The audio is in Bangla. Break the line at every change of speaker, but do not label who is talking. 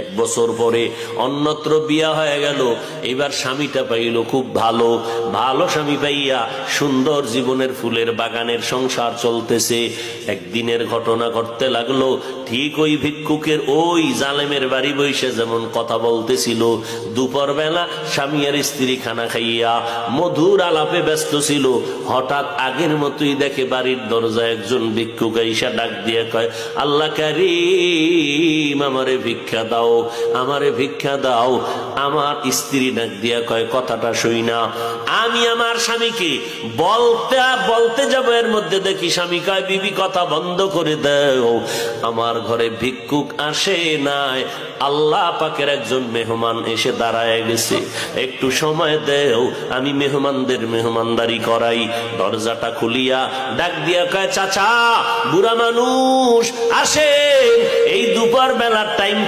এক বছর পরে অন্যত্র বিয়া হয়ে গেল। এবার স্বামীটা পাইল খুব ভালো। ভালো স্বামী পাইয়া সুন্দর জীবনের ফুলের বাগানের সংসার চলতেছে। একদিনের ঘটনা ঘটতে লাগল। ঠিক ওই ভিক্ষুকের ওই জালেমের বাড়ি বসে যেমন কথা বলতেছিল। দুপুর বেলা স্বামী আর স্ত্রী খানা খাইয়া মধুর আলাপে ব্যস্ত ছিল। হঠাৎ আগের মতোই দেখে বাড়ির দরজায় একজন ভিক্ষুক ঈশা ডাক দিয়ে কয়, আল্লাহ কারিম, আমারে ভিক্ষা দাও, আমারে ভিক্ষা দাও। আমার স্ত্রী ডাক দিয়া কয়, কথাটা শুই না। আমি আমার স্বামীকে বলতে বলতে যাব, এর মধ্যে দেখি স্বামী কয়, বিবি, কথা বন্ধ করে দাও। আমার ঘরে ভিক্ষুক আসে নাই। আল্লাহ পাকের একজন মেহমান এসে দাঁড়ায় গেছে। একটু সময় দেও, আমি মেহমানদের মেহমানদারি করাই। দরজাটা খুলিয়া ডাক দিয়া কয়, চাচা, বুড়া মানুষ আসেন। এই দুপুর বেলার টাইম